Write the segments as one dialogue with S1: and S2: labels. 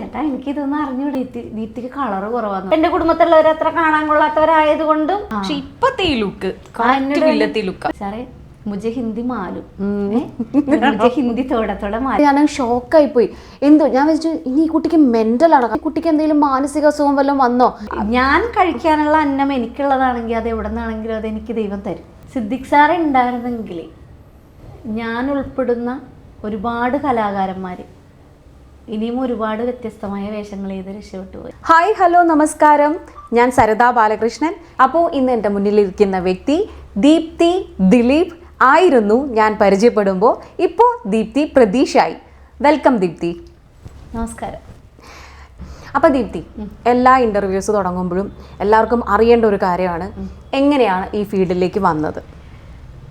S1: ചേട്ടാ എനിക്കിതൊന്നും അറിഞ്ഞു ദീപ്തി ദീപ്തിക്ക് കളറ് കുറവാണ് എന്റെ കുടുംബത്തിലുള്ളവർ അത്ര കാണാൻ കൊള്ളാത്തവരായത് കൊണ്ടും
S2: പക്ഷെ ഇപ്പത്തെ ഈ ലുക്ക് ലുക്ക്
S1: സാറേ ഹിന്ദി മാലും? മുझे ഹിന്ദി തോടെ തോടെ മാലും.
S3: ഞാൻ ഷോക്കായി പോയി എന്തോ ഞാൻ വെച്ചു ഇനി ഈ കുട്ടിക്ക് മെന്റൽ ആണ്. ഈ കുട്ടിക്ക് എന്തെങ്കിലും മാനസിക അസുഖം വല്ലതും വന്നോ?
S1: ഞാൻ കഴിക്കാനുള്ള അന്നം എനിക്കുള്ളതാണെങ്കിൽ അത് എവിടെ നിന്നാണെങ്കിലും അത് എനിക്ക് ദൈവം തരും. സിദ്ദിഖ് സാറ് ഉണ്ടായിരുന്നെങ്കിൽ ഞാൻ ഉൾപ്പെടുന്ന ഒരുപാട് കലാകാരന്മാർ ഇനിയും ഒരുപാട് വ്യത്യസ്തമായ വേഷങ്ങൾ ചെയ്ത് രക്ഷപ്പെട്ടു പോയി.
S3: ഹായ് ഹലോ നമസ്കാരം. ഞാൻ സരദാ ബാലകൃഷ്ണൻ. അപ്പോൾ ഇന്ന് എന്റെ മുന്നിലിരിക്കുന്ന വ്യക്തി ദീപ്തി ദിലീപ് ആയിരുന്നു. ഞാൻ പരിചയപ്പെടുമ്പോൾ ഇപ്പോൾ ദീപ്തി പ്രതീഷായി വെൽക്കം ദീപ്തി.
S1: നമസ്കാരം.
S3: അപ്പോൾ ദീപ്തി എല്ലാ ഇന്റർവ്യൂസ് തുടങ്ങുമ്പോഴും എല്ലാവർക്കും അറിയേണ്ട ഒരു കാര്യമാണ്. എങ്ങനെയാണ് ഈ ഫീൽഡിലേക്ക് വന്നത്?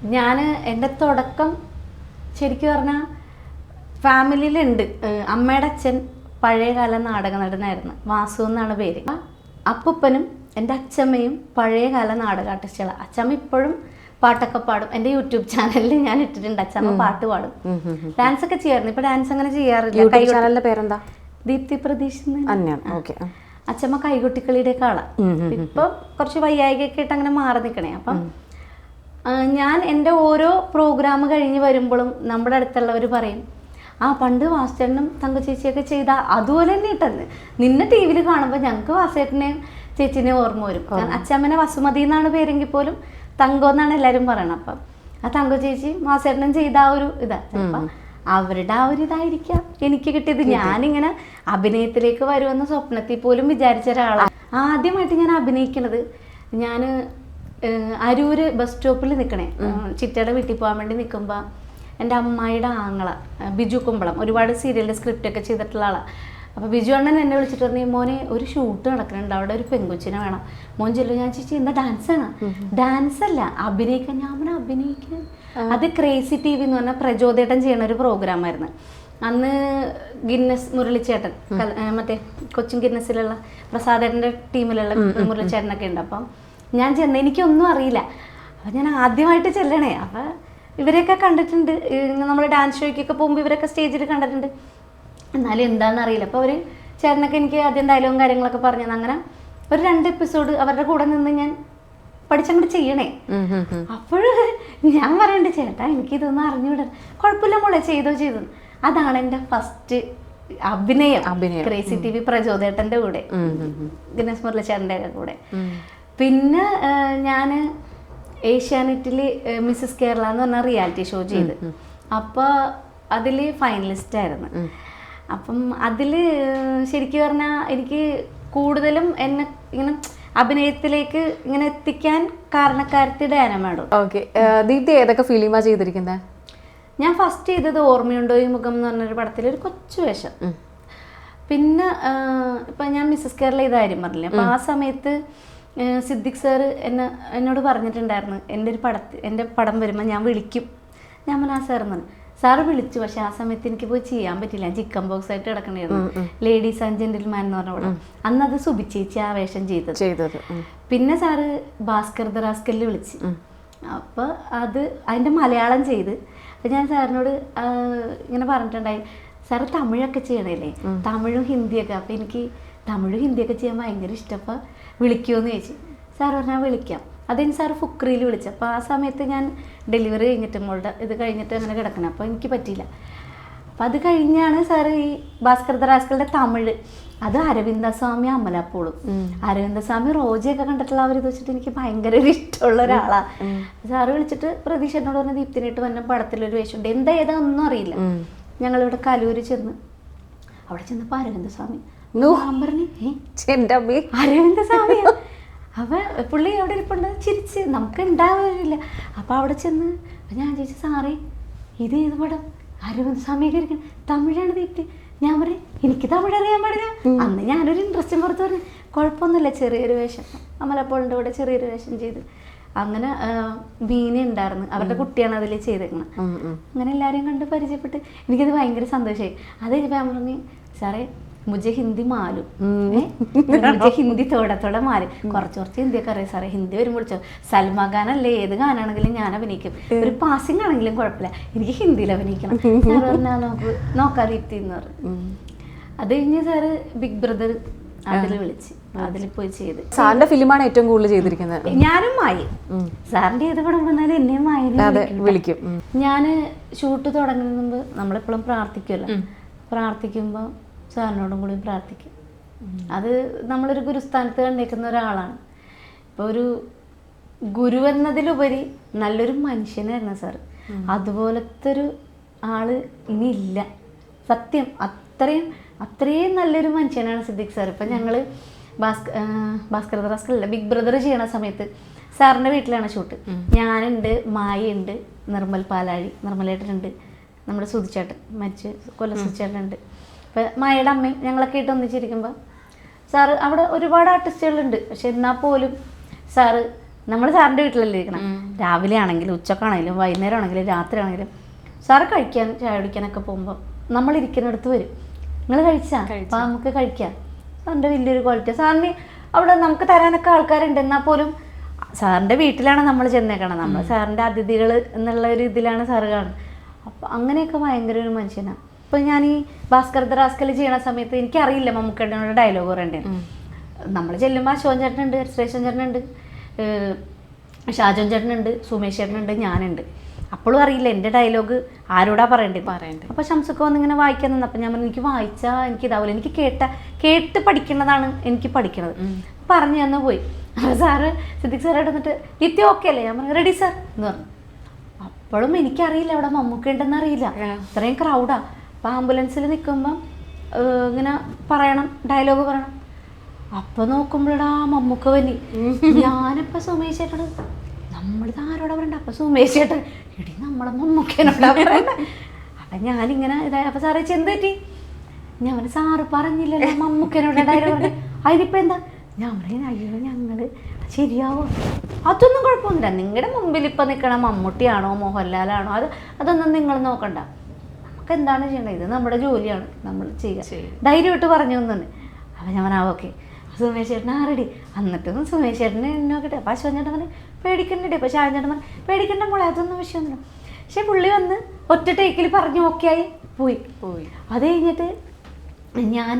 S1: ഞാൻ എന്റെ തുടക്കം ശരിക്കും പറഞ്ഞാൽ ഫാമിലിയിലുണ്ട്. അമ്മയുടെ അച്ഛൻ പഴയകാല നാടക നടനായിരുന്നു. വാസു എന്നാണ് പേര്. അപ്പൂപ്പനും എന്റെ അച്ഛമ്മയും പഴയകാല നാടക ആർട്ടിസ്റ്റുകളാണ് അച്ഛമ്മ ഇപ്പോഴും പാട്ടൊക്കെ പാടും. എന്റെ യൂട്യൂബ് ചാനലിൽ ഞാൻ ഇട്ടിട്ടുണ്ട്. അച്ഛമ്മ പാട്ട് പാടും. ഡാൻസ് ഒക്കെ ചെയ്യാറുണ്ട്. ഇപ്പൊ ഡാൻസ് അങ്ങനെ ചെയ്യാറില്ല.
S3: പേരെന്താ?
S1: ദീപ്തി
S3: ഓക്കെ.
S1: അച്ഛമ്മ കൈകൊട്ടിക്കളിയുടെ കാള ഇപ്പൊ കുറച്ച് വയ്യായികയൊക്കെ ആയിട്ട് അങ്ങനെ മാറി നിൽക്കണേ. അപ്പം ഞാൻ എന്റെ ഓരോ പ്രോഗ്രാം കഴിഞ്ഞ് വരുമ്പോഴും നമ്മുടെ അടുത്തുള്ളവർ പറയും ആ പണ്ട് വാസുചേട്ടനും തങ്കച്ചേച്ചിയൊക്കെ ചെയ്ത അതുപോലെ തന്നെ ഇട്ടെന്ന്. നിന്നെ ടി വിയിൽ കാണുമ്പോൾ ഞങ്ങൾക്ക് വാസുചേട്ടനെയും ചേച്ചിനെ ഓർമ്മ വരും. കാരണം അച്ഛമ്മനെ വസുമതി എന്നാണ് പേരെങ്കിൽ പോലും തങ്കോ എന്നാണ് എല്ലാവരും പറയണത്. അപ്പം ആ തങ്ക ചേച്ചി വാസുചേട്ടനും ചെയ്ത ആ ഒരു ഇതാ. അവരുടെ ആ ഒരു ഇതായിരിക്കാം എനിക്ക് കിട്ടിയത്. ഞാനിങ്ങനെ അഭിനയത്തിലേക്ക് വരുമെന്ന് സ്വപ്നത്തിൽ പോലും വിചാരിച്ച ഒരാളാണ് ആദ്യമായിട്ട് ഞാൻ അഭിനയിക്കണത് ഞാൻ അരൂര് ബസ് സ്റ്റോപ്പിൽ നിൽക്കണേ ചിറ്റയുടെ വീട്ടിൽ പോകാൻ വേണ്ടി നിൽക്കുമ്പോൾ എന്റെ അമ്മായിയുടെ ആങ്ങള ബിജു കുമ്പളം. ഒരുപാട് സീരിയലിന്റെ സ്ക്രിപ്റ്റ് ഒക്കെ ചെയ്തിട്ടുള്ള ആളാണ് അപ്പോൾ ബിജു അണ്ണൻ എന്നെ വിളിച്ചിട്ട് പറഞ്ഞു മോനെ ഒരു ഷൂട്ട് നടക്കുന്നുണ്ട്. അവിടെ ഒരു പെങ്കുച്ചിനെ വേണം. മോൻ ചെല്ലു. ഞാൻ ചേച്ചി എന്താ ഡാൻസ് ആണ്? ഡാൻസ് അല്ല. അഭിനയിക്കാൻ. ഞാൻ പറഞ്ഞു അഭിനയിക്കാൻ. അത് ക്രേസി ടി വി എന്ന് പറഞ്ഞാൽ പ്രചോദേട്ടൻ ചെയ്യുന്ന ഒരു പ്രോഗ്രാം ആയിരുന്നു. അന്ന് ഗിന്നസ് മുരളിച്ചേട്ടൻ മറ്റേ കൊച്ചിൻ ഗിന്നസിലുള്ള പ്രസാദേട്ടന്റെ ടീമിലുള്ള മുരളിച്ചേട്ടനൊക്കെ ഉണ്ട്. അപ്പം ഞാൻ ചെന്ന് എനിക്കൊന്നും അറിയില്ല. അപ്പം ഞാൻ ആദ്യമായിട്ട് ചെല്ലണേ. അപ്പം ഇവരെയൊക്കെ കണ്ടിട്ടുണ്ട്. നമ്മൾ ഡാൻസ് ഷോയ്ക്കൊക്കെ പോകുമ്പോൾ ഇവരൊക്കെ സ്റ്റേജിൽ കണ്ടിട്ടുണ്ട്. എന്നാലും എന്താണെന്ന് അറിയില്ല. അപ്പോൾ അവർ ചേട്ടനൊക്കെ എനിക്ക് ആദ്യം ഡയലോഗും കാര്യങ്ങളൊക്കെ പറഞ്ഞത് അങ്ങനെ ഒരു രണ്ട് എപ്പിസോഡ് അവരുടെ കൂടെ നിന്ന് ഞാൻ പഠിച്ചങ്ങോട്ട് ചെയ്യണേ. അപ്പോൾ ഞാൻ പറയണ്ട് ചേട്ടാ എനിക്കിതൊന്നും അറിഞ്ഞുവിട കുഴപ്പമില്ല മോളെ ചെയ്തോ ചെയ്തു. അതാണ് എന്റെ ഫസ്റ്റ് അഭിനയം.
S3: അഭിനയം.
S1: ക്രേസി ടി വി പ്രചോദേട്ടന്റെ കൂടെ. ദിനേശ് മുരളിച്ചേട്ടന്റെ കൂടെ. പിന്നെ ഞാൻ ഏഷ്യാനെറ്റിൽ മിസ്സസ് കേരള എന്ന് പറഞ്ഞ റിയാലിറ്റി ഷോ ചെയ്ത്. അപ്പോൾ അതിൽ ഫൈനലിസ്റ്റ് ആയിരുന്നു. അപ്പം അതിൽ ശരിക്കും പറഞ്ഞാൽ എനിക്ക് കൂടുതലും എന്നെ ഇങ്ങനെ അഭിനയത്തിലേക്ക് ഇങ്ങനെ എത്തിക്കാൻ കാരണക്കാരത്തി ഡയാന മാഡം.
S3: ഓക്കെ. ദീപ്തി ഏതൊക്കെ ഫിലിമാ ചെയ്തിരിക്കുന്നത്
S1: ഞാൻ ഫസ്റ്റ് ചെയ്തത് ഓർമ്മയുണ്ടോ ഈ മുഖം എന്ന് പറഞ്ഞൊരു പടത്തിൽ ഒരു കൊച്ചു വേഷം. പിന്നെ ഇപ്പം ഞാൻ മിസ്സസ് കേരള ചെയ്ത കാര്യം പറഞ്ഞില്ലേ? അപ്പം ആ സമയത്ത് സിദ്ദിഖ് സാറ് എന്നെ എന്നോട് പറഞ്ഞിട്ടുണ്ടായിരുന്നു. എന്റെ ഒരു പടത്തിൽ എന്റെ പടം വരുമ്പോൾ ഞാൻ വിളിക്കും. ഞാൻ പറഞ്ഞു ആ സാർ പറഞ്ഞു സാറ് വിളിച്ചു പക്ഷെ ആ സമയത്ത് എനിക്ക് പോയി ചെയ്യാൻ പറ്റില്ല ചിക്കൻ ബോക്സ് ആയിട്ട് കിടക്കണായിരുന്നു. ലേഡീസ് ആൻഡ് ജെന്റിൽമാൻ എന്ന് പറഞ്ഞ പടം. അന്ന് അത് സുബിച്ചേച്ചി ആ വേഷം ചെയ്തത്. പിന്നെ സാറ് ഭാസ്കർ ദറാസ്കലിൽ വിളിച്ച്. അപ്പോൾ അത് അതിന്റെ മലയാളം ചെയ്ത്. അപ്പം ഞാൻ സാറിനോട് ഇങ്ങനെ പറഞ്ഞിട്ടുണ്ടായി സാറ് തമിഴൊക്കെ ചെയ്യണല്ലേ? തമിഴും ഹിന്ദിയൊക്കെ. അപ്പം എനിക്ക് തമിഴും ഹിന്ദിയൊക്കെ ചെയ്യാൻ ഭയങ്കര ഇഷ്ടം അപ്പോൾ വിളിക്കുമെന്ന് ചോദിച്ചു. സാർ പറഞ്ഞാൽ വിളിക്കാം. അതിന് സാർ ഫുക്രിയിൽ വിളിച്ചു. അപ്പോൾ ആ സമയത്ത് ഞാൻ ഡെലിവറി കഴിഞ്ഞിട്ട് മോളുടെ ഇത് കഴിഞ്ഞിട്ട് അങ്ങനെ കിടക്കണം. അപ്പോൾ എനിക്ക് പറ്റിയില്ല. അപ്പം അത് കഴിഞ്ഞാണ് സാർ ഈ ഭാസ്കർ ദറാസ്കളുടെ തമിഴ്. അത് അരവിന്ദസ്വാമി അമലപ്പോളും. അരവിന്ദസ്വാമി റോജയൊക്കെ കണ്ടിട്ടുള്ള അവർ ഇത് വെച്ചിട്ട് എനിക്ക് ഭയങ്കര ഒരു ഇഷ്ടമുള്ള ഒരാളാണ് സാറ് വിളിച്ചിട്ട് പ്രതീക്ഷ എന്നോട് പറഞ്ഞ ദീപ്തിനായിട്ട് വന്ന പടത്തിലൊരു വേഷമുണ്ട് എന്താ ഏതാ ഒന്നും അറിയില്ല ഞങ്ങളിവിടെ കലൂര് ചെന്ന്. അവിടെ ചെന്നപ്പോൾ അരവിന്ദസ്വാമി
S3: അമ്മേ
S1: അരവിന്ദസ്വാമിയാ അപ്പൊ പുള്ളി അവിടെ ഇരിപ്പുണ്ട്? ചിരിച്ച്. നമുക്ക് ഉണ്ടാവില്ല അപ്പൊ അവിടെ ചെന്ന് ഞാൻ ചോദിച്ചു സാറേ ഇത് ഏത് പടം? അരവിന്ദ് സ്വാമിയൊക്കെ ഇരിക്കണം തമിഴാണ് തെറ്റ് ഞാൻ പറയും എനിക്ക് തമിഴ് അറിയാൻ പാടില്ല. അന്ന് ഞാനൊരു ഇൻട്രസ്റ്റും പുറത്ത് പറഞ്ഞു. കുഴപ്പമൊന്നുമില്ല ചെറിയൊരു വേഷം. അമലപ്പോളിന്റെ കൂടെ ചെറിയൊരു വേഷം ചെയ്ത്. അങ്ങനെ ആ, ഉണ്ടായിരുന്നു. അവരുടെ കുട്ടിയാണ് അതിൽ ചെയ്തേക്കുന്നത് അങ്ങനെ എല്ലാവരെയും കണ്ട് പരിചയപ്പെട്ട് എനിക്കത് ഭയങ്കര സന്തോഷമായി അത് കഴിഞ്ഞപ്പോൾ ഞാൻ പറഞ്ഞു സാറേ മുझे ഹിന്ദി മാലും. മുജെ ഹിന്ദി തോടെ തോടെ മാലും. കുറച്ച് കുറച്ച് ഹിന്ദിയൊക്കെ അറിയാം സാറേ. ഹിന്ദി വരുമ്പോൾ സൽമാൻ ഖാൻ അല്ലേ? ഏത് ഗാനാണെങ്കിലും ഞാൻ അഭിനയിക്കും. ഒരു പാസിംഗ് ആണെങ്കിലും കുഴപ്പമില്ല എനിക്ക് ഹിന്ദിയിൽ അഭിനയിക്കണം. സാറ് പറഞ്ഞാൽ നോക്ക് നോക്കാതിരുത്തി എന്ന് പറഞ്ഞു. അത് കഴിഞ്ഞ് സാറ് ബിഗ് ബ്രദർ അതിൽ വിളിച്ച്. അതിൽ പോയി ചെയ്ത്.
S3: സാറിന്റെ ഫിലിമാണ് ഏറ്റവും കൂടുതൽ ചെയ്തിരിക്കുന്നത്.
S1: ഞാനും മായി. സാറിന്റെ ഏത് പടം വന്നാലും എന്നെയും
S3: വിളിക്കും.
S1: ഞാൻ ഷൂട്ട് തുടങ്ങുന്ന മുമ്പ് നമ്മളെപ്പോഴും പ്രാർത്ഥിക്കുമല്ലോ പ്രാർത്ഥിക്കുമ്പോൾ സാറിനോടും കൂടി പ്രാർത്ഥിക്കും. അത് നമ്മളൊരു ഗുരുസ്ഥാനത്ത് കണ്ടേക്കുന്ന ഒരാളാണ്. ഇപ്പോൾ ഒരു ഗുരു എന്നതിലുപരി നല്ലൊരു മനുഷ്യനായിരുന്നു സാറ് അതുപോലത്തെ ഒരു ആൾ ഇനിയില്ല സത്യം അത്രയും അത്രയും നല്ലൊരു മനുഷ്യനാണ് സിദ്ദിഖ് സാർ. ഇപ്പം ഞങ്ങൾ ഭാസ്കർ ഭാസ്കർ റാസ്കല്ല ബിഗ് ബ്രദർ ചെയ്യണ സമയത്ത് സാറിന്റെ വീട്ടിലാണ് ഷൂട്ട്. ഞാനുണ്ട് മായുണ്ട് നിർമ്മൽ പാലാഴി നിർമ്മലേട്ടനുണ്ട് നമ്മുടെ സുതിച്ചേട്ടൻ മരിച്ച് കൊല്ല സുധിച്ചേട്ടനുണ്ട്. അപ്പം മായയുടെ അമ്മയും ഞങ്ങളൊക്കെ ആയിട്ട് ഒന്നിച്ചിരിക്കുമ്പോൾ സാറ് അവിടെ ഒരുപാട് ആർട്ടിസ്റ്റുകളുണ്ട്. പക്ഷെ എന്നാൽ പോലും സാറ് നമ്മൾ സാറിന്റെ വീട്ടിലല്ലേ ഇരിക്കണം. രാവിലെ ആണെങ്കിലും ഉച്ചക്കാണെങ്കിലും വൈകുന്നേരം ആണെങ്കിലും രാത്രി ആണെങ്കിലും സാറ് കഴിക്കാൻ ചായ കുടിക്കാനൊക്കെ പോകുമ്പോൾ നമ്മൾ ഇരിക്കുന്നിടത്ത് വരും. നിങ്ങൾ കഴിച്ചാൽ അപ്പം നമുക്ക് കഴിക്കാം. സാറിന്റെ വലിയൊരു ക്വാളിറ്റി. സാറിന് അവിടെ നമുക്ക് തരാനൊക്കെ ആൾക്കാരുണ്ട്. എന്നാൽ പോലും സാറിന്റെ വീട്ടിലാണ് നമ്മൾ ചെന്നേക്കണം. നമ്മൾ സാറിന്റെ അതിഥികൾ എന്നുള്ള ഒരു ഇതിലാണ് സാറ് കാണുന്നത്. അപ്പം അങ്ങനെയൊക്കെ ഭയങ്കര ഒരു മനുഷ്യനാണ് ഇപ്പം ഞാൻ ഈ ഭാസ്കർ ദറാസ്കൽ ചെയ്യണ സമയത്ത് എനിക്കറിയില്ല മമ്മൂക്കേട്ടനോട് ഡയലോഗ് പറയണ്ടേ. നമ്മൾ ചെല്ലുമ്പോൾ അശോകൻ ചേട്ടനുണ്ട് ശ്രേഷൻ ചേട്ടനുണ്ട് ഷാജോൻ ചേട്ടനുണ്ട് സുമേഷ് ചേട്ടനുണ്ട് ഞാനുണ്ട്. അപ്പോഴും അറിയില്ല എന്റെ ഡയലോഗ് ആരോടാ പറയണ്ടേ.
S3: പറയണ്ടേ.
S1: അപ്പോൾ ഷംസുക്ക് വന്ന് ഇങ്ങനെ വായിക്കാൻ നിന്ന്. അപ്പം ഞാൻ പറഞ്ഞു എനിക്ക് വായിച്ചാൽ എനിക്ക് ഇതാവില്ല എനിക്ക് കേട്ട കേട്ട് പഠിക്കേണ്ടതാണ് എനിക്ക് പഠിക്കണത്. പറഞ്ഞു തന്നെ പോയി. അപ്പോൾ സാറ് സിദ്ദിഖ് സാറായിട്ട് വന്നിട്ട് നിത്യം ഓക്കെ അല്ലേ? ഞാൻ പറഞ്ഞു റെഡി സാർ എന്ന് പറഞ്ഞു. അപ്പോഴും എനിക്കറിയില്ല അവിടെ മമ്മൂക്ക ഉണ്ടെന്ന് അറിയില്ല. ഇത്രയും ക്രൗഡാ അപ്പം ആംബുലൻസിൽ നിൽക്കുമ്പം ഇങ്ങനെ പറയണം ഡയലോഗ് പറയണം. അപ്പൊ നോക്കുമ്പോഴടാ മമ്മൂക്ക വന്നി. ഞാനപ്പോ സുമേഷ് ചേട്ടനോട് നമ്മളിത് ആരോടാ പറയണ്ട? അപ്പൊ സുമേഷ് ചേട്ടൻ എടി നമ്മളെ മമ്മൂക്കനോടാ പറയണ്ട? അപ്പൊ ഞാനിങ്ങനെ ഇതായി അപ്പൊ സാറേ ചെന്ത് പറ്റി? ഞാൻ സാറ് പറഞ്ഞില്ലല്ലോ മമ്മൂക്കനോട് ഡയലോഗ് അതിനിപ്പോ എന്താ? ഞാൻ പറയുന്ന അയ്യോ ഞങ്ങൾ ശരിയാവോ? അതൊന്നും കുഴപ്പമൊന്നുമില്ല. നിങ്ങളുടെ മുമ്പിൽ ഇപ്പൊ നിൽക്കണ മമ്മൂട്ടിയാണോ മോഹൻലാലാണോ അത് അതൊന്നും നിങ്ങൾ നോക്കണ്ട. നമുക്ക് എന്താണ് ചെയ്യേണ്ടത്? ഇത് നമ്മുടെ ജോലിയാണ്. നമ്മൾ ചെയ്യുക. ധൈര്യമായിട്ട് പറഞ്ഞു തന്നെ അപ്പം ഞാൻ പറഞ്ഞാൽ ഓക്കെ. സുമേഷ് ചേട്ടൻ ആറടി എന്നിട്ടൊന്നും സുമേഷ് ചേട്ടനെ നോക്കട്ടെ അപ്പം അശ്വൻ ചേട്ടൻ പറഞ്ഞു പേടിക്കണ്ടേ അപ്പം ശാന് ചേട്ടൻ പറഞ്ഞു പേടിക്കണ്ട മോളെ അതൊന്നും വിഷയമൊന്നുമില്ല. പക്ഷെ പുള്ളി വന്ന് ഒറ്റ ടേക്കിൽ പറഞ്ഞു ഓക്കെ ആയി. പോയി.
S3: പോയി.
S1: അത് കഴിഞ്ഞിട്ട് ഞാൻ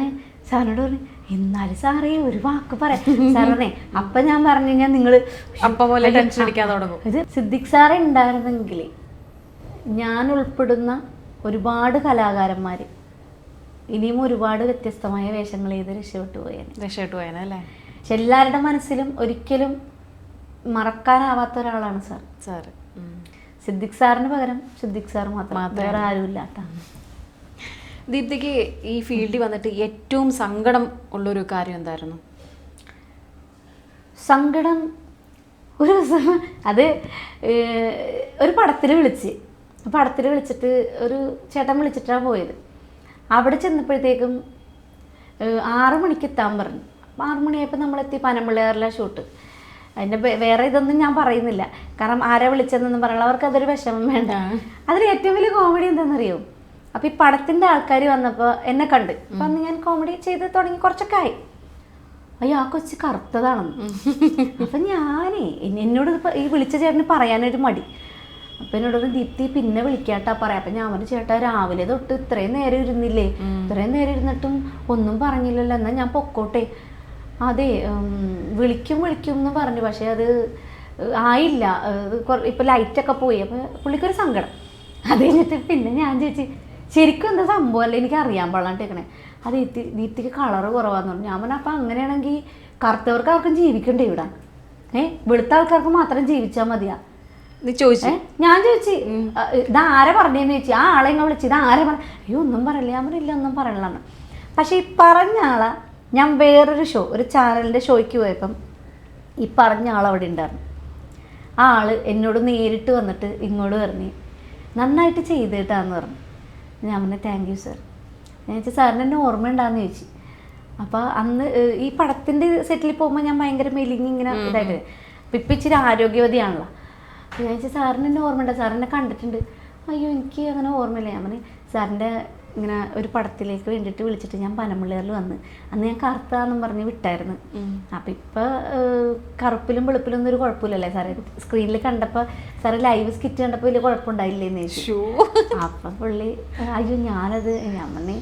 S1: സാറിനോട് പറഞ്ഞു എന്നാലും സാറേ ഒരു വാക്ക് പറയാം. സാറേ അപ്പം ഞാൻ പറഞ്ഞു കഴിഞ്ഞാൽ നിങ്ങൾ
S3: അപ്പൊ പോലെ ടെൻഷൻ അടിക്കാൻ തുടങ്ങും.
S1: ഇത് സിദ്ദിഖ് സാറേ ഉണ്ടായിരുന്നെങ്കിൽ ഞാൻ ഉൾപ്പെടുന്ന ഒരുപാട് കലാകാരന്മാർ ഇനിയും ഒരുപാട് വ്യത്യസ്തമായ വേഷങ്ങൾ ചെയ്ത് രക്ഷപ്പെട്ടു പോയേനെ.
S3: രക്ഷപ്പെട്ടു അല്ലേ?
S1: പക്ഷെ എല്ലാവരുടെ മനസ്സിലും ഒരിക്കലും മറക്കാനാവാത്ത ഒരാളാണ് സാർ
S3: സാറ്
S1: സിദ്ദിഖ് സാറിന് പകരം സിദ്ദിഖ് സാർ മാത്രം. വേറെ ആരുമില്ല
S3: ദീപ്തിക്ക് ഈ ഫീൽഡിൽ വന്നിട്ട് ഏറ്റവും സങ്കടം ഉള്ളൊരു കാര്യം എന്തായിരുന്നു?
S1: സങ്കടം ഒരു ദിവസം അത് ഒരു പടത്തിൽ വിളിച്ച്. പടത്തിൽ വിളിച്ചിട്ട് ഒരു ചേട്ടൻ വിളിച്ചിട്ടാണ് പോയത്. അവിടെ ചെന്നപ്പോഴത്തേക്കും ആറു മണിക്ക് എത്താൻ പറഞ്ഞു. അപ്പം ആറു മണിയായപ്പോൾ നമ്മളെത്തി പനമ്പിള്ളേറിലെ ഷൂട്ട്. അതിന്റെ വേറെ ഇതൊന്നും ഞാൻ പറയുന്നില്ല. കാരണം ആരാ വിളിച്ചതെന്നൊന്നും പറയണം അവർക്ക് അതൊരു വിഷമം വേണ്ട. അതിൽ ഏറ്റവും വലിയ കോമഡി എന്താണെന്നറിയോ അപ്പോൾ ഈ പടത്തിന്റെ ആൾക്കാർ വന്നപ്പോൾ എന്നെ കണ്ട്. അപ്പം അന്ന് ഞാൻ കോമഡി ചെയ്ത് തുടങ്ങി കുറച്ചൊക്കെ ആയി. അയ്യോ ആ കൊച്ചു കറുത്തതാണെന്ന്. അപ്പം ഞാനേ എന്നോട് ഈ വിളിച്ച ചേട്ടന് പറയാനൊരു മടി. അപ്പൊ എന്നോട് ഒരു ദീപ്തി പിന്നെ വിളിക്കാട്ടാ പറയാ. അപ്പൊ ഞാൻ പറഞ്ഞു ചേട്ടാ രാവിലെ തൊട്ട് ഇത്രയും നേരം ഇരുന്നില്ലേ? ഇത്രയും നേരം ഇരുന്നിട്ടും ഒന്നും പറഞ്ഞില്ലല്ലോ എന്നാ ഞാൻ പൊക്കോട്ടെ. അതെ വിളിക്കും വിളിക്കും എന്ന് പറഞ്ഞു. പക്ഷെ അത് ആയില്ല. ഇപ്പൊ ലൈറ്റ് ഇപ്പൊ ലൈറ്റൊക്കെ പോയി. അപ്പൊ പുള്ളിക്കൊരു സങ്കടം. അത് കഴിഞ്ഞിട്ട് പിന്നെ ഞാൻ ചേച്ചി ശരിക്കും എന്താ സംഭവം അല്ലേ എനിക്ക് അറിയാൻ പാടാണ്ടിരിക്കണേ അത് ദീപ്തി ദീപ്തിക്ക് കളറ് കുറവാന്ന് പറഞ്ഞു. ഞാൻ പറഞ്ഞു അപ്പം അങ്ങനെയാണെങ്കിൽ കറുത്തവർക്ക് ആർക്കും ജീവിക്കണ്ടേ ഇവിടെ? ഏഹ് വെളുത്ത ആൾക്കാർക്ക് മാത്രം ജീവിച്ചാൽ മതിയാ. ഞാൻ ചോദിച്ചു. ഇത് ആരെ പറഞ്ഞേന്ന് ചോദിച്ചു. ആ ആളെ ഇങ്ങനെ വിളിച്ചു. ഇത് ആരെ പറഞ്ഞു അയ്യോ ഒന്നും പറയില്ല. ഞാൻ പറയില്ല ഒന്നും പറയലാണ് പക്ഷെ ഈ പറഞ്ഞ ആളെ. ഞാൻ വേറൊരു ഷോ ഒരു ചാനലിന്റെ ഷോയ്ക്ക് പോയപ്പം ഈ പറഞ്ഞ ആൾ അവിടെ ഉണ്ടായിരുന്നു. ആ ആൾ എന്നോട് നേരിട്ട് വന്നിട്ട് ഇങ്ങോട്ട് പറഞ്ഞു നന്നായിട്ട് ചെയ്തിട്ടാന്ന് പറഞ്ഞു. ഞാൻ പറഞ്ഞു താങ്ക് യു സർ ഞാൻ ചോദിച്ചു സാറിന് എന്നെ ഓർമ്മ ഉണ്ടാന്ന് ചോദിച്ചു. അപ്പോൾ അന്ന് ഈ പടത്തിന്റെ സെറ്റിൽ പോകുമ്പോൾ ഞാൻ ഭയങ്കര മെലിഞ്ഞ് ഇങ്ങനെ ഇതായിട്ട് ഇപ്പം ഇച്ചിരി ആരോഗ്യവതിയാണല്ലോ. ഞാൻ ചോദിച്ചു സാറിന് എന്നെ ഓർമ്മയുണ്ട്? സാറിനെ കണ്ടിട്ടുണ്ട്. അയ്യോ എനിക്ക് അങ്ങനെ ഓർമ്മയില്ല. ഞാൻ പറഞ്ഞു സാറിന്റെ ഇങ്ങനെ ഒരു പടത്തിലേക്ക് വേണ്ടിയിട്ട് വിളിച്ചിട്ട് ഞാൻ പനമ്പിള്ളേറിൽ വന്ന്. അന്ന് ഞാൻ കറുത്താന്നും പറഞ്ഞ് വിട്ടായിരുന്നു. അപ്പം ഇപ്പം കറുപ്പിലും വെളുപ്പിലും ഒന്നും ഒരു കുഴപ്പമില്ലല്ലേ സാറേ? സ്ക്രീനിൽ കണ്ടപ്പോൾ സാറ് ലൈവ് സ്കിറ്റ് കണ്ടപ്പോൾ വലിയ കുഴപ്പമുണ്ടായില്ലേന്ന് ചോദിച്ചു. അപ്പം പുള്ളി അയ്യോ ഞാനത് ഞാൻ പറഞ്ഞു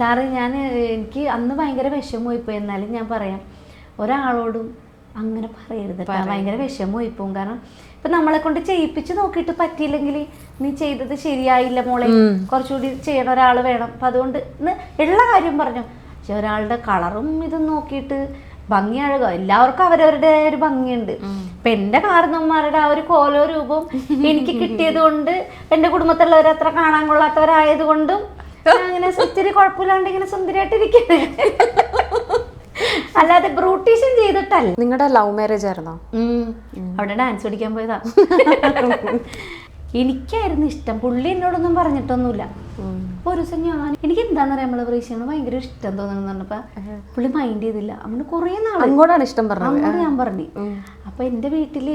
S1: സാറ് ഞാൻ എനിക്ക് അന്ന് ഭയങ്കര വിഷമമായി പോയി എന്നാലും ഞാൻ പറയാം ഒരാളോടും അങ്ങനെ പറയരുത്. ഭയങ്കര വിഷമമായി പോകും കാരണം ഇപ്പൊ നമ്മളെ കൊണ്ട് ചെയ്യിപ്പിച്ച് നോക്കിയിട്ട് പറ്റിയില്ലെങ്കിൽ നീ ചെയ്തത് ശരിയായില്ല മോളെ. കുറച്ചുകൂടി ചെയ്യണ ഒരാൾ വേണം. അപ്പൊ അതുകൊണ്ട് ഉള്ള കാര്യം പറഞ്ഞു. പക്ഷെ ഒരാളുടെ കളറും ഇതും നോക്കിയിട്ട് ഭംഗി അഴകോ എല്ലാവർക്കും അവരവരുടെ ഒരു ഭംഗിയുണ്ട്. ഇപ്പൊ എന്റെ കാരണന്മാരുടെ ആ ഒരു കോലോ രൂപം എനിക്ക് കിട്ടിയത് കൊണ്ട് എന്റെ കുടുംബത്തിലുള്ളവർ അത്ര കാണാൻ കൊള്ളാത്തവരായത് കൊണ്ടും അങ്ങനെ ഒത്തിരി കുഴപ്പമില്ലാണ്ട് ഇങ്ങനെ സുന്ദരിയായിട്ടിരിക്കുന്നത് അല്ലാതെ ബ്രൂട്ടീഷൻ ചെയ്തിട്ടല്ല.
S3: നിങ്ങളുടെ ലവ് മാരേജ് ആയിരുന്നോ?
S1: അവിടെ ഡാൻസ് പഠിക്കാൻ പോയതാ. എനിക്കായിരുന്നു ഇഷ്ടം. പുള്ളി എന്നോടൊന്നും പറഞ്ഞിട്ടൊന്നുമില്ല. ഒരു ദിവസം ഞാൻ എനിക്ക് എന്താന്ന് പറയാ നമ്മളെ പ്രേക്ഷകന്? ഭയങ്കര ഇഷ്ടം തോന്നുന്നു പറഞ്ഞപ്പോ പുള്ളി മൈൻഡ് ചെയ്തില്ല. അങ്ങനെ കൊറേ നാളെ.
S3: അങ്ങോട്ടാണ് ഇഷ്ടം പറഞ്ഞത്.
S1: ഞാൻ പറഞ്ഞു. അപ്പൊ എന്റെ വീട്ടിൽ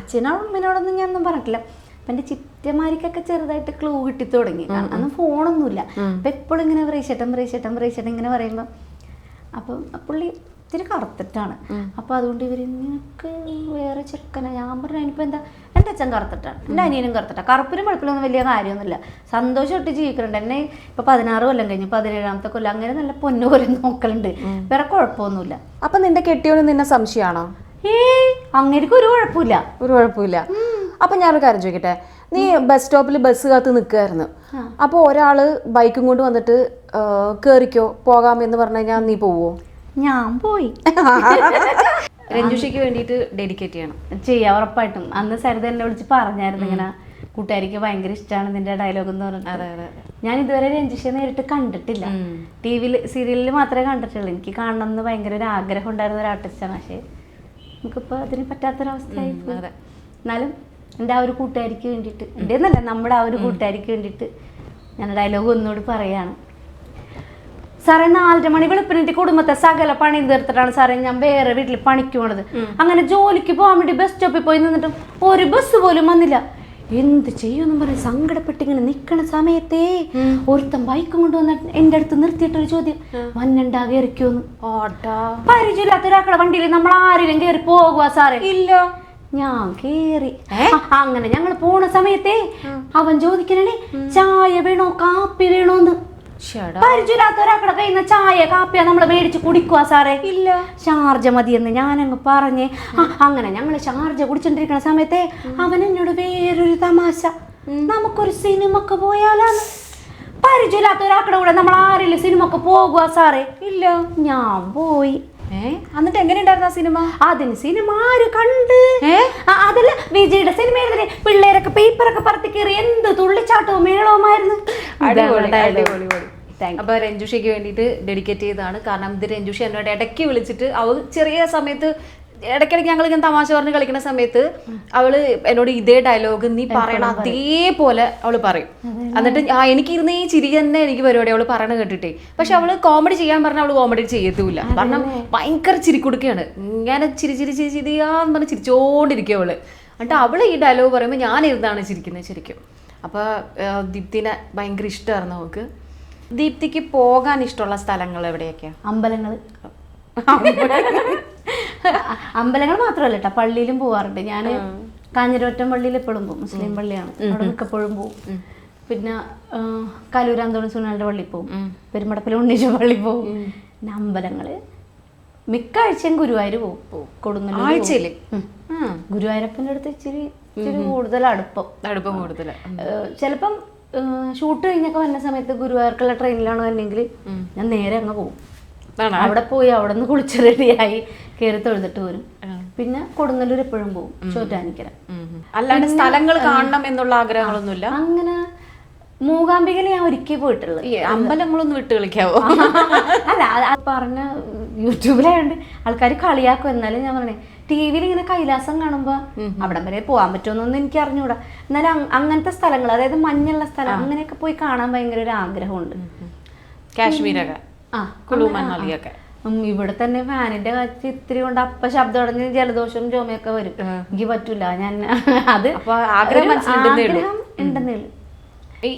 S1: അച്ഛനോടും അമ്മനോടൊന്നും ഞാൻ ഒന്നും പറഞ്ഞിട്ടില്ല. അപ്പൊ എന്റെ ചിറ്റമാരിക്കൊക്കെ ചെറുതായിട്ട് ക്ലൂ കിട്ടി തുടങ്ങി. കാരണം അന്ന് ഫോണൊന്നുമില്ല അപ്പൊ എപ്പോഴും ഇങ്ങനെ പ്രീക്ഷട്ടം പ്രീക്ഷട്ടം പ്രീക്ഷട്ടം ഇങ്ങനെ പറയുമ്പോ അപ്പം പുള്ളി ഇത്തിരി കറുത്തിട്ടാണ്. അപ്പൊ അതുകൊണ്ട് ഇവർ നിനക്ക് വേറെ ചെക്കന ഞാൻ പറഞ്ഞു അതിനിപ്പോ എന്താ? എന്റെ അച്ഛൻ കറുത്തിട്ടാണ്. എന്റെ അനിയനും കറുത്തിട്ടാ. കറുപ്പിനും വെളുപ്പിലൊന്നും വലിയ കാര്യമൊന്നുമില്ല. സന്തോഷമായിട്ട് ജീവിക്കുന്നുണ്ട് എന്നെ ഇപ്പൊ പതിനാറ് കൊല്ലം കഴിഞ്ഞു. പതിനേഴാമത്തെ കൊല്ലം. അങ്ങനെ നല്ല പൊന്നു പോലെ നോക്കലുണ്ട്. വേറെ കുഴപ്പമൊന്നുമില്ല.
S3: അപ്പൊ നിന്റെ കെട്ടിയോന് നിന്നെ സംശയമാണോ?
S1: ഏയ് അങ്ങനെ ഒരു കുഴപ്പമില്ല.
S3: ഒരു കുഴപ്പമില്ല. അപ്പൊ ഞാനൊരു കാര്യം ചോദിക്കട്ടെ? നീ ബസ് സ്റ്റോപ്പിൽ ബസ് കാത്ത് നിൽക്കുമായിരുന്നു അപ്പോൾ ഒരാൾ ബൈക്കും കൊണ്ട് വന്നിട്ട് കയറിക്കോ കേറിക്കോ പോകാം എന്ന് പറഞ്ഞു കഴിഞ്ഞാൽ നീ പോവോ?
S1: ഞാൻ പോയി.
S3: രഞ്ജുഷയ്ക്ക് വേണ്ടിയിട്ട് ഡെഡിക്കേറ്റ് ചെയ്യണം.
S1: ചെയ്യാം ഉറപ്പായിട്ടും. അന്ന് സരിത എന്നെ വിളിച്ച് പറഞ്ഞായിരുന്നു ഇങ്ങനെ കൂട്ടുകാരിക്ക് ഭയങ്കര ഇഷ്ടമാണ് നിന്റെ ഡയലോഗ് എന്ന് പറഞ്ഞിട്ട്.
S3: അതെ അതെ.
S1: ഞാൻ ഇതുവരെ രഞ്ജിഷയെ നേരിട്ട് കണ്ടിട്ടില്ല. ടി വിയിൽ സീരിയലിൽ മാത്രമേ കണ്ടിട്ടുള്ളൂ. എനിക്ക് കാണണം എന്ന് ഭയങ്കര ഒരു ആഗ്രഹം ഉണ്ടായിരുന്ന ഒരു ആർട്ടിസ്റ്റാണ് പക്ഷേ നമുക്കിപ്പോൾ അതിന് പറ്റാത്തൊരവസ്ഥയായി. എന്നാലും എന്റെ ആ ഒരു കൂട്ടുകാരിക്ക് വേണ്ടിയിട്ട് എന്റെ എന്നല്ല നമ്മുടെ ആ ഒരു കൂട്ടുകാരിക്ക് വേണ്ടിയിട്ട് ഞാൻ ഡയലോഗ് ഒന്നുകൂടി പറയാണ്. സാറേ നാലര മണി വെളുപ്പിനെ കുടുംബത്തെ സകല പണി തീർത്തിട്ടാണ് സാറേ ഞാൻ വേറെ വീട്ടിൽ പണിക്ക് പോണത്. അങ്ങനെ ജോലിക്ക് പോകാൻ വേണ്ടി ബസ് സ്റ്റോപ്പിൽ പോയി നിന്നിട്ടും ഒരു ബസ് പോലും വന്നില്ല. എന്ത് ചെയ്യുമെന്ന് പറഞ്ഞ് സങ്കടപ്പെട്ടിങ്ങനെ നിൽക്കണ സമയത്തേ ഒരുത്തൻ ബൈക്കും കൊണ്ടുവന്ന എന്റെ അടുത്ത് നിർത്തിയിട്ടൊരു ചോദ്യം. വന്നണ്ടാ കയറിക്കോന്ന്
S3: ഓട്ടാ
S1: പരിചയമില്ലാത്ത ഒരാക്കളെ വണ്ടിയിൽ നമ്മൾ ആരെങ്കിലും കയറി പോകുക സാറേ.
S3: ഇല്ല.
S1: ഞാൻ കേറി. അങ്ങനെ ഞങ്ങൾ പോണ സമയത്തേ അവൻ ചോദിക്കണേ ചായ വേണോ കാപ്പി വേണോന്ന്. കയ്യിൽ നിന്ന് ചായ കാപ്പിയാ നമ്മൾ മേടിച്ച് കുടിക്കുക സാറേ. ഇല്ല. ഷാർജ മതിയെന്ന് ഞാനങ്ങ് പറഞ്ഞ്. അങ്ങനെ ഞങ്ങൾ ഷാർജ കുടിച്ചോണ്ടിരിക്കുന്ന സമയത്തെ അവൻ എന്നോട് വേറൊരു തമാശ. നമുക്കൊരു സിനിമക്ക് പോയാലാന്ന് പരിചയമില്ലാത്ത ഒരാക്കടെ കൂടെ നമ്മൾ ആരെങ്കിലും സിനിമക്ക് പോകുക സാറേ. ഇല്ല. ഞാൻ പോയി.
S3: എന്നിട്ട് എങ്ങനെ ഉണ്ടായിരുന്നു സിനിമ?
S1: അതിന് സിനിമ ആര് കണ്ട്? അതല്ല വിജയുടെ സിനിമ പിള്ളേരൊക്കെ പേപ്പറൊക്കെ പറത്തി കയറി എന്ത് തുള്ളിച്ചാട്ടവും മേളവുമായിരുന്നു.
S3: അടിപൊളി അടിപൊളി. അപ്പൊ രഞ്ജുഷയ്ക്ക് വേണ്ടിയിട്ട് ഡെഡിക്കേറ്റ് ചെയ്തതാണ്. കാരണം ഇത് രഞ്ജുഷ എന്നോട് ഇടയ്ക്ക് വിളിച്ചിട്ട് അവൾ ചെറിയ സമയത്ത് ഇടയ്ക്കിടയ്ക്ക് ഞങ്ങൾ ഇങ്ങനെ തമാശ പറഞ്ഞ് കളിക്കുന്ന സമയത്ത് അവൾ എന്നോട് ഇതേ ഡയലോഗ് നീ പറയണ അതേപോലെ അവൾ പറയും. എന്നിട്ട് ആ എനിക്കിരുന്ന് ഈ ചിരി തന്നെ എനിക്ക് പരിപാടി അവൾ പറയണ കേട്ടിട്ടേ. പക്ഷെ അവൾ കോമഡി ചെയ്യാൻ പറഞ്ഞ അവൾ കോമഡി ചെയ്യത്തൂല കാരണം ഭയങ്കര ചിരിക്കുടുക്കയാണ് ഇങ്ങനെ ചിരി ചിരി ചിരി ചിരിയാന്ന് പറഞ്ഞ് ചിരിച്ചോണ്ടിരിക്കും അവൾ. എന്നിട്ട് അവൾ ഈ ഡയലോഗ് പറയുമ്പോൾ ഞാൻ ഇരുന്നാണ് ചിരിക്കുന്നത് ശരിക്കും. അപ്പൊ ദീപ്തിനെ ഭയങ്കര ഇഷ്ടമായിരുന്നു അവൾക്ക്. ദീപ്തിക്ക് പോകാൻ ഇഷ്ടമുള്ള സ്ഥലങ്ങൾ എവിടെയൊക്കെയാ?
S1: അമ്പലങ്ങൾ. അമ്പലങ്ങൾ മാത്രമല്ല കേട്ടോ പള്ളിയിലും പോവാറുണ്ട്. ഞാൻ കാഞ്ഞിരോറ്റം പള്ളിയിൽ എപ്പോഴും പോകും. മുസ്ലിം പള്ളിയാണ്. അവിടെ മിക്കപ്പോഴും പോകും. പിന്നെ കലൂരാന്തോണി സുനാളുടെ പള്ളി പോകും. പെരുമടപ്പിലെ ഉണ്ണീശ പള്ളി പോകും. പിന്നെ അമ്പലങ്ങൾ. മിക്ക ആഴ്ചയും ഗുരുവായൂർ പോകും. കൊടുങ്ങല്ലൂർ.
S3: ആഴ്ചയിൽ?
S1: ഗുരുവായൂരപ്പന്റെ ഗുരുവായൂരപ്പന്റെ അടുത്ത് ഇച്ചിരി ഇച്ചിരി കൂടുതൽ അടുപ്പം.
S3: അടുപ്പം കൂടുതൽ
S1: ചിലപ്പം ഷൂട്ട് കഴിഞ്ഞൊക്കെ വന്ന സമയത്ത് ഗുരുവായൂർക്കുള്ള ട്രെയിനിലാണ് വന്നെങ്കിൽ ഞാൻ നേരെ അങ്ങ് പോകും അവിടെ പോയി അവിടെ നിന്ന് കുളിച്ച് റെഡിയായി കയറി തൊഴുതിട്ട് വരും. പിന്നെ കൊടുങ്ങല്ലൂർ എപ്പോഴും പോകും ചോറ്റാനിക്കര.
S3: അല്ലാണ്ട് സ്ഥലങ്ങൾ കാണണം എന്നുള്ള ആഗ്രഹങ്ങളൊന്നുമില്ല?
S1: അങ്ങനെ മൂകാംബികയിൽ ഞാൻ ഒരിക്കൽ പോയിട്ടുള്ളത്
S3: അമ്പലങ്ങളൊന്നും വിട്ട് കളിക്കാവോ?
S1: അല്ല പറഞ്ഞ യൂട്യൂബിലായോണ്ട് ആൾക്കാർ കളിയാക്കും. എന്നാലും ഞാൻ പറഞ്ഞേ ടി വിയിൽ ഇങ്ങനെ കൈലാസം കാണുമ്പോ അവിടം വരെ പോകാൻ പറ്റുമെന്നൊന്നും എനിക്ക് അറിഞ്ഞൂടാ എന്നാലും അങ്ങനത്തെ സ്ഥലങ്ങൾ അതായത് മഞ്ഞുള്ള സ്ഥലം അങ്ങനെയൊക്കെ പോയി കാണാൻ ഭയങ്കര ഒരു ആഗ്രഹമുണ്ട്.
S3: കാശ്മീരൊക്കെ.
S1: ആ
S3: കുളു മണാലിയൊക്കെ.
S1: ഉം, ഇവിടെ തന്നെ ഫാനിന്റെ കാറ്റ് ഇത്തിരി കൊണ്ട് അപ്പ ശബ്ദം അടഞ്ഞ് ജലദോഷവും ചുമയൊക്കെ വരും. എനിക്ക് പറ്റൂല ഞാൻ അത്
S3: ആഗ്രഹം
S1: ഉണ്ടെന്നേ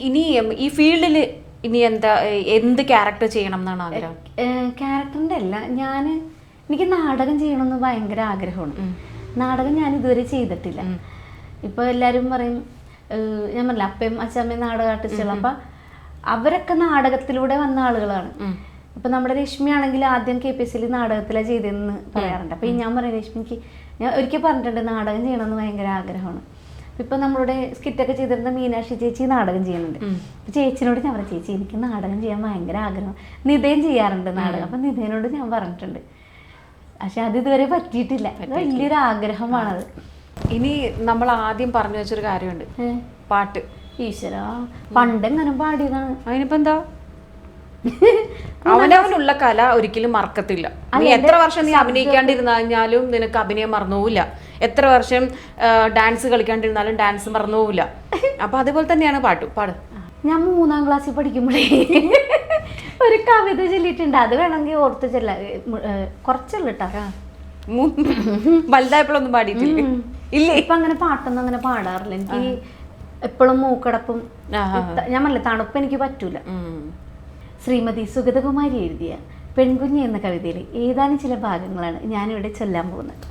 S3: ഇനി ഈ ഫീൽഡിൽ ഇനി എന്താ എന്ത് ക്യാരക്ടർ ചെയ്യണം എന്നാണ് ആഗ്രഹം?
S1: ക്യാരക്ടറിന്റെ അല്ല ഞാൻ എനിക്ക് നാടകം ചെയ്യണമെന്ന് ഭയങ്കര ആഗ്രഹമാണ്. നാടകം ഞാൻ ഇതുവരെ ചെയ്തിട്ടില്ല. ഇപ്പൊ എല്ലാരും പറയും ഞാൻ പറഞ്ഞില്ല അപ്പയും അച്ഛമ്മയും നാടക ആർട്ടിസ്റ്റുകൾ അപ്പൊ അവരൊക്കെ നാടകത്തിലൂടെ വന്ന ആളുകളാണ്. ഇപ്പൊ നമ്മുടെ രശ്മി ആണെങ്കിൽ ആദ്യം കെ പി എസ് സിയിൽ നാടകത്തിലാണ് ചെയ്തതെന്ന് പറയാറുണ്ട്. അപ്പൊ ഞാൻ പറയാം രശ്മിക്ക് ഞാൻ ഒരിക്കൽ പറഞ്ഞിട്ടുണ്ട് നാടകം ചെയ്യണമെന്ന് ഭയങ്കര ആഗ്രഹമാണ്. ഇപ്പൊ നമ്മളുടെ സ്കിറ്റൊക്കെ ചെയ്തിരുന്ന മീനാക്ഷി ചേച്ചി നാടകം ചെയ്യുന്നുണ്ട്. ചേച്ചിനോട് ഞാൻ പറഞ്ഞു ചേച്ചി എനിക്ക് നാടകം ചെയ്യാൻ ഭയങ്കര ആഗ്രഹം നിതയും ചെയ്യാറുണ്ട് നാടകം. അപ്പൊ നിതേനോട് ഞാൻ പറഞ്ഞിട്ടുണ്ട്. പക്ഷെ അത് ഇതുവരെ പറ്റിയിട്ടില്ല. വലിയൊരു ആഗ്രഹമാണത്
S3: ഇനി നമ്മൾ ആദ്യം പറഞ്ഞു വെച്ചൊരു കാര്യമുണ്ട്. പാട്ട്.
S1: ഈശ്വര പണ്ടെങ്ങനെ പാടിയതാണ്.
S3: അതിനിപ്പോ എന്താ? അവനവനുള്ള കല ഒരിക്കലും മറക്കത്തില്ല. നീ എത്ര വർഷം നീ അഭിനയിക്കാണ്ടിരുന്നു കഴിഞ്ഞാലും നിനക്ക് അഭിനയം മറന്നുപോവില്ല. എത്ര വർഷം ഡാൻസ് കളിക്കാണ്ടിരുന്നാലും ഡാൻസ് മറന്നുപോവില്ല. അപ്പൊ അതുപോലെ തന്നെയാണ് പാട്ട്. പാട്.
S1: ഞാൻ മൂന്നാം ക്ലാസ്സിൽ പഠിക്കുമ്പോഴേ ഒരു കവിത ചൊല്ലിയിട്ടുണ്ട്. അത് വേണമെങ്കിൽ ഓർത്ത് ചെല്ല. കുറച്ചുള്ളൂ കേട്ടോ
S3: വലുതായപ്പോഴൊന്നും പാടിയിട്ടില്ലേ? ഇല്ല?
S1: ഇപ്പൊ അങ്ങനെ പാട്ടൊന്നും അങ്ങനെ പാടാറില്ല. എനിക്ക് എപ്പോഴും മൂക്കടപ്പും ഞാൻ പറഞ്ഞില്ല തണുപ്പ് എനിക്ക് പറ്റൂല. ശ്രീമതി സുഗതകുമാരി എഴുതിയ പെൺകുഞ്ഞ് എന്ന കവിതയിൽ ഏതാനും ചില ഭാഗങ്ങളാണ് ഞാനിവിടെ ചൊല്ലാൻ പോകുന്നത്.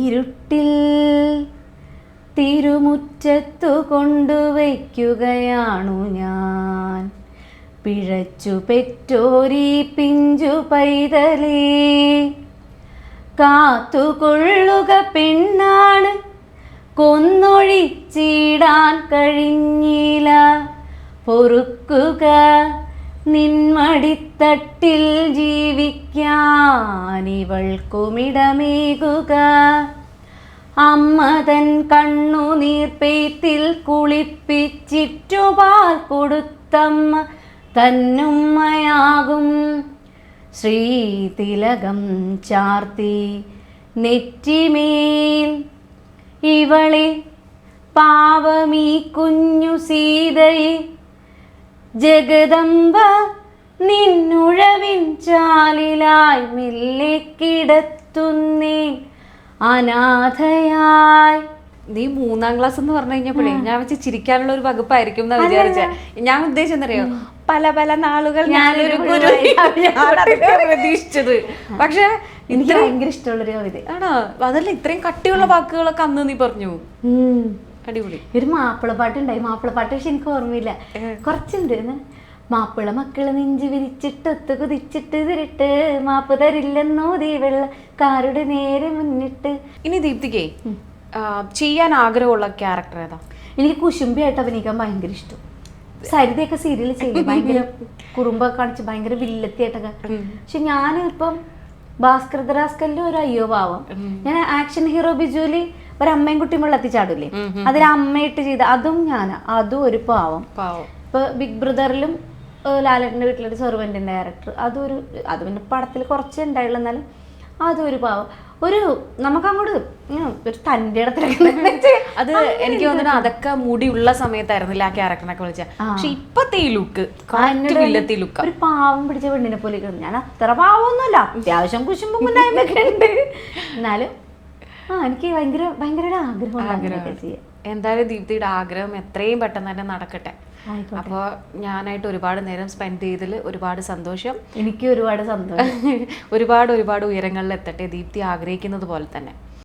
S1: ഇരുട്ടിൽ തിരുമുറ്റത്തു കൊണ്ടുവയ്ക്കുകയാണു ഞാൻ. പിഴച്ചു പെറ്റോരി പിഞ്ചു പൈതലേ. കാത്തുകൊള്ളുക പെണ്ണാണ്. കൊന്നൊഴിച്ചിടാൻ കഴിഞ്ഞില്ല. പൊറുക്കുക നിന്മടിത്തട്ടിൽ ജീവിക്കാനിവൾക്കുമിടമേകുക. അമ്മതൻ അമ്മ തൻ കണ്ണുനീർ പെയ്ത്തിൽ കുളിപ്പിച്ചിറ്റുപാൽ കൊടുത്തമ്മ തന്നുമ്മയാകും. ശ്രീതിലകം ചാർത്തി നെറ്റിമേൽ ഇവളെ പാവമീ കുഞ്ഞു സീതയെ ജഗദംബ നിന്നുഴവിൻ ചാലിലായി മെല്ലെ കിടത്തുന്നേ അനാഥയായി.
S3: നീ മൂന്നാം ക്ലാസ് എന്ന് പറഞ്ഞു കഴിഞ്ഞപ്പോഴേ ഞാൻ വെച്ച് ചിരിക്കാനുള്ള ഒരു വകുപ്പായിരിക്കും എന്നാ വിചാരിച്ചേ. ഞാൻ ഉദ്ദേശിച്ചെന്നറിയോ പല പല നാളുകൾ ഞാനൊരു ഗുരു പ്രതീക്ഷിച്ചത്. പക്ഷെ
S1: എനിക്ക് ഭയങ്കര ഇഷ്ടമുള്ളൊരു കവിത.
S3: ആണോ? അതല്ല ഇത്രയും കട്ടിയുള്ള വാക്കുകളൊക്കെ അന്ന് നീ പറഞ്ഞു. അടിപൊളി.
S1: ഒരു മാപ്പിളപ്പാട്ടുണ്ടായി മാപ്പിളപ്പാട്ട് പക്ഷെ എനിക്ക് ഓർമ്മയില്ല. കുറച്ചുണ്ട്. മാപ്പിള മക്കൾ നെഞ്ചു വിരിച്ചിട്ട് ഒത്തു കുതിച്ചിട്ട് തിരിട്ട് മാപ്പ് തരില്ലെന്നോ ദീവെള്ള കാറുടെ നേരെ മുന്നിട്ട്.
S3: ഇനി ദീപ്തികേ ചെയ്യാൻ ആഗ്രഹമുള്ള ക്യാരക്ടർ ഏതാ?
S1: എനിക്ക് കുശുംബിയായിട്ട് അഭിനയിക്കാൻ ഭയങ്കര ഇഷ്ടം. സരിതയൊക്കെ സീരിയൽ ചെയ്യും. ഭയങ്കര കുറുമ്പൊക്കെ കാണിച്ച് ഭയങ്കര വില്ലത്തിയായിട്ടൊക്കെ. പക്ഷെ ഞാനിപ്പം ഭാസ്കർ ദറാസ്കലിന്റെ ഒരു അയ്യോ ഭാവം ഞാൻ ആക്ഷൻ ഹീറോ ബിജുലി ഒരു അമ്മയും കുട്ടിയും വെള്ളത്തിൽ ചാടൂലേ അതിൽ അമ്മയിട്ട് ചെയ്ത അതും ഞാനാ. അതും ഒരു പാവം. ഇപ്പൊ ബിഗ് ബ്രദറിലും ലാലേട്ടന്റെ വീട്ടിലൊരു സെർവന്റിന്റെ ഡയറക്ടർ അതൊരു അത് പിന്നെ പടത്തിൽ കുറച്ചേ ഉണ്ടായുള്ളൂ. എന്നാലും അതും ഒരു പാവം. ഒരു നമുക്കങ്ങോട്ട് അങ്ങോട്ട് ഒരു തന്റെ ഇടത്തിലൊക്കെ
S3: അത് എനിക്ക് തോന്നുന്നു അതൊക്കെ മുടിയുള്ള സമയത്തായിരുന്നില്ല ആ ക്യാരക്ടറിനൊക്കെ വിളിച്ച. പക്ഷെ ഇപ്പത്തെ ഈ ലുക്ക് വില്ലത്തി ലുക്ക്
S1: ഒരു പാവം പിടിച്ച പെണ്ണിനെ പോലെ ഞാൻ അത്ര പാവമൊന്നുമല്ല അത്യാവശ്യം കുശുമ്പും മുന്നായ്മയൊക്കെ ഉണ്ട്. എന്നാലും ആ എനിക്ക് ഭയങ്കര ഭയങ്കര ഒരു ആഗ്രഹം
S3: എന്തായാലും ദീപ്തിയുടെ ആഗ്രഹം എത്രയും പെട്ടെന്ന് തന്നെ നടക്കട്ടെ. അപ്പോൾ ഞാനായിട്ട് ഒരുപാട് നേരം സ്പെൻഡ് ചെയ്തതിൽ ഒരുപാട് സന്തോഷം.
S1: എനിക്ക് ഒരുപാട് സന്തോഷം.
S3: ഒരുപാട് ഒരുപാട് ഉയരങ്ങളിൽ എത്തട്ടെ ദീപ്തി ആഗ്രഹിക്കുന്നത് പോലെ തന്നെ.